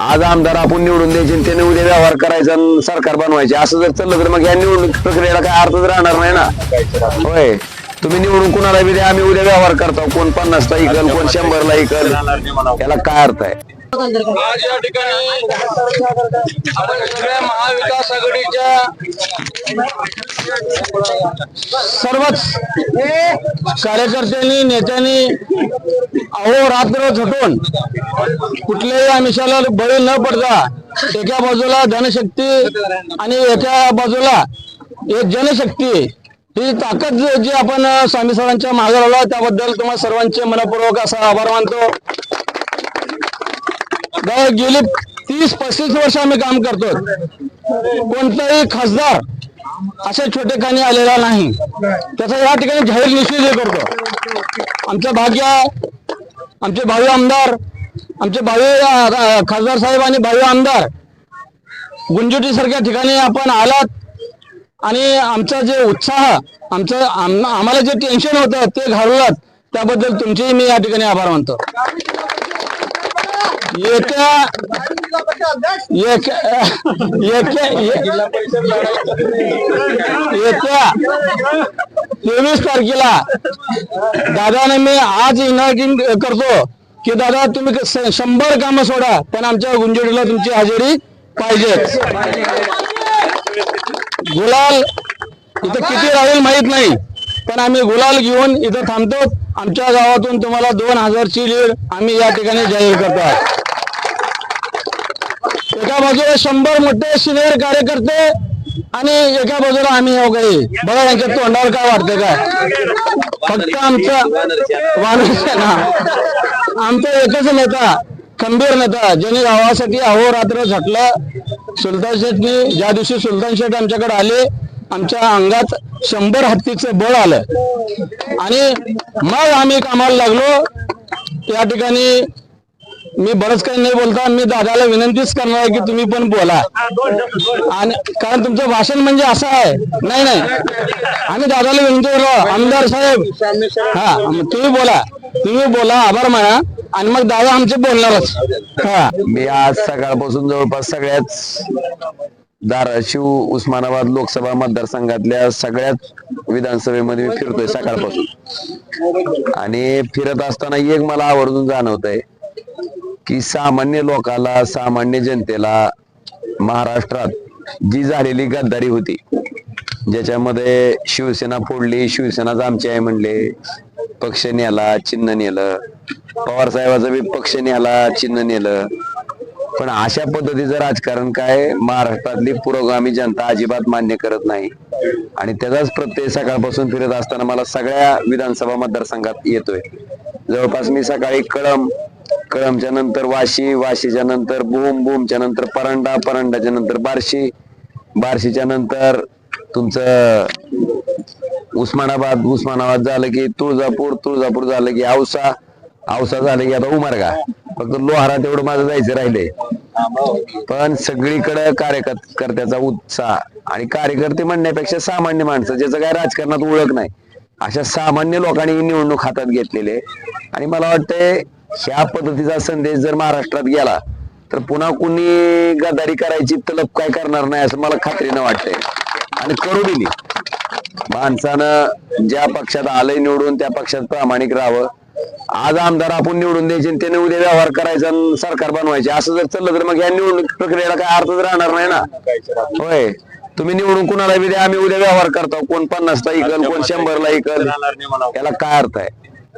आज आमदार आपण निवडून द्यायचे आणि त्याने उद्या व्यवहार करायचा आणि सरकार बनवायचे. असं जर चाललं तर मग या निवडणूक प्रक्रियेला काय अर्थच राहणार नाही ना? होय. तुम्ही निवडून कुणाला बी द्या आम्ही उद्या व्यवहार करतो. कोण पन्नासला इकल कोण शंभरला इकल. याला काय अर्थ आहे? आज या ठिकाणी आपण सगळ्या महाविकास आघाडीच्या सर्वच कार्यकर्त्यांनी नेत्यांनी अहो रात्र झटून कुठल्याही आमिषाला बळी न पडता एका बाजूला धनशक्ती आणि एका बाजूला एक जनशक्ती ही ताकद जी- जी आपण स्वामी सरांच्या मागे लावला त्याबद्दल तुम्हाला सर्वांचे मनपूर्वक असा आभार मानतो. गेली तीस पस्तीस वर्ष आम्ही काम करतो कोणताही खासदार असे छोटे खाणी आलेला नाही. त्याचा या ठिकाणी जाहीर निषेध करतो. आमच्या भाग्य आमचे भावी आमदार आमचे भावी खासदार साहेब आणि भावी आमदार गुंजुटी सारख्या ठिकाणी आपण आलात. आणि आमचा जे उत्साह आमचं आम्हाला जे टेन्शन होतं ते घालवलात त्याबद्दल तुमचेही मी या ठिकाणी आभार मानतो. येत्या येत्या येत्या तेवीस तारखेला दादाने मी आज इनागिंग करतो की दादा तुम्ही शंभर कामं सोडा पण आमच्या गुंजोडीला तुमची हजेरी पाहिजे. गुलाल इथं किती राहील माहीत नाही पण आम्ही गुलाल घेऊन इथं थांबतो. आमच्या गावातून तुम्हाला दोन हजारची लीड आम्ही या ठिकाणी जाहीर करतो. एका बाजूला शंभर मोठे सिनियर कार्यकर्ते आणि एका बाजूला आम्ही हो बघा यांच्या तोंडावर काय वाटतंय काय? फक्त आमचा वानरसेना आमचा एकच नेता खंबीर नेता ज्यांनी गावासाठी अहोरात्र झटलं. सुलतान शेठनी ज्या दिवशी सुलतान शेठ आमच्याकडे आले आमच्या अंगात शंभर हत्तीचं बळ आलं. आणि मग आम्ही कामाला लागलो. या ठिकाणी मी बरंच काही नाही बोलता मी दादाला विनंतीच करणार आहे की तुम्ही पण बोला. आणि कारण तुमचं भाषण म्हणजे असं आहे. नाही नाही. आम्ही दादाला विनंती करलो आमदार साहेब. हा तुम्ही बोला. तुम्ही बोला आभार माना. आणि मग दादा आमचे बोलणारच. हा. मी आज सकाळपासून जवळपास सगळ्याच धाराशिव उस्मानाबाद लोकसभा मतदारसंघातल्या सगळ्याच विधानसभेमध्ये मी फिरतोय सकाळपासून. आणि फिरत असताना एक मला आवर्जून जाणवत आहे की सामान्य लोकाला सामान्य जनतेला महाराष्ट्रात जी झालेली गद्दारी होती ज्याच्यामध्ये शिवसेना फोडली शिवसेनाच आमची आहे म्हणले पक्ष नेला चिन्ह नेलं पवार साहेबाचा बी पक्ष नेला चिन्ह नेलं. पण अशा पद्धतीचं राजकारण काय महाराष्ट्रातली पुरोगामी जनता अजिबात मान्य करत नाही. आणि त्याचाच प्रत्यय सकाळपासून फिरत असताना मला सगळ्या विधानसभा मतदारसंघात येतोय. जवळपास मी सकाळी कळम कळमच्या नंतर वाशी वाशीच्या नंतर भूम भूमच्या नंतर परंडा परंडाच्या नंतर बार्शी. बार्शीच्या नंतर तुमचं उस्मानाबाद उस्मानाबाद झालं की तुळजापूर तुळजापूर झालं की औसा. औसा झालं की आता उमरगा फक्त लोहारा तेवढं माझं जायचं राहिले पण सगळीकडे कार्यकर्त्याचा उत्साह आणि कार्यकर्ते म्हणण्यापेक्षा सामान्य माणसं ज्याचं काय राजकारणात ओळख नाही अशा सामान्य लोकांनी ही निवडणूक हातात घेतलेली आणि मला वाटतंय ह्या पद्धतीचा संदेश जर महाराष्ट्रात गेला तर पुन्हा कुणी गदारी करायची तलब काय करणार नाही असं मला खात्रीनं वाटतंय. आणि करू दिली. माणसानं ज्या पक्षात आलंय निवडून त्या पक्षात प्रामाणिक राहावं. आज आमदार आपण निवडून द्यायचे त्याने उद्या व्यवहार करायचा आणि सरकार बनवायचे. असं जर चाललं तर मग या निवडणूक प्रक्रियेला काय अर्थच राहणार नाही ना? होय. तुम्ही निवडून कुणाला बी द्या आम्ही उद्या व्यवहार करतो. कोण पन्नासला इकल कोण शंभरला इकल याला काय अर्थ आहे?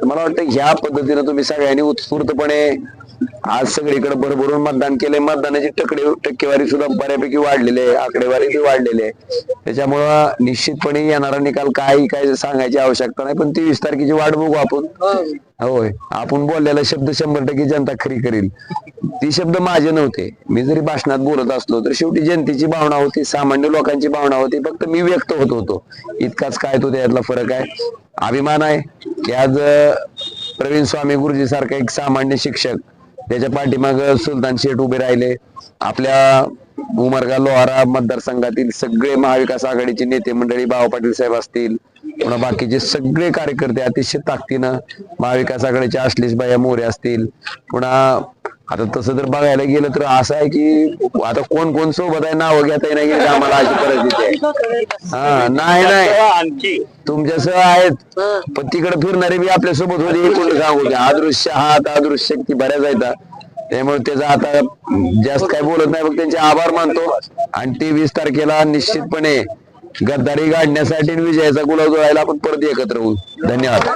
मला वाटतं ह्या पद्धतीनं तुम्ही सगळ्यांनी उत्स्फूर्तपणे आज सगळीकडे भरभरून मतदान केले मतदानाची टक्के टक्केवारी सुद्धा बऱ्यापैकी वाढलेली आहे. आकडेवारी वाढलेली आहे. त्याच्यामुळं निश्चितपणे येणारा निकाल काय काय सांगायची आवश्यकता नाही. पण तेवीस तारखेची वाट बघू आपण. होय. आपण बोललेला शब्द शंभर टक्के जनता खरी करील. ती शब्द माझे नव्हते. मी जरी भाषणात बोलत असलो तर शेवटी जनतेची भावना होती सामान्य लोकांची भावना होती. फक्त मी व्यक्त होत होतो. इतकाच काय तो त्यातला फरक आहे? अभिमान आहे की आज प्रवीण स्वामी गुरुजी सारखा एक सामान्य शिक्षक त्याच्या पाठीमाग सुलतान शेठ उभे राहिले. आपल्या उमरगा लोहारा मतदारसंघातील सगळे महाविकास आघाडीचे नेते मंडळी बाबा पाटील साहेब असतील. पुन्हा बाकीचे सगळे कार्यकर्ते अतिशय ताकदीनं महाविकास आघाडीचे आश्लेषबाया मोरे असतील. पुन्हा आता तसं जर बघायला गेलं तर असं आहे की आता कोण कोण सोबत आहे नाव घेता नाही गेलं आम्हाला अशी परिस्थिती आहे. हा नाही नाही. आणखी. तुमच्यासह आहेत पण तिकडे फिरणारे बी आपल्यासोबत होते हे कोण सांगू की अदृश्य हात अदृश्य शक्ती बऱ्याच आहेत त्यामुळे त्याचा आता जास्त काय बोलत नाही फक्त त्यांचे आभार मानतो. आणि तेवीस तारखेला निश्चितपणे गद्दारी गाडण्यासाठी आणि विजयाचा गुलाब जोडायला आपण परत एकत्र होऊ. धन्यवाद.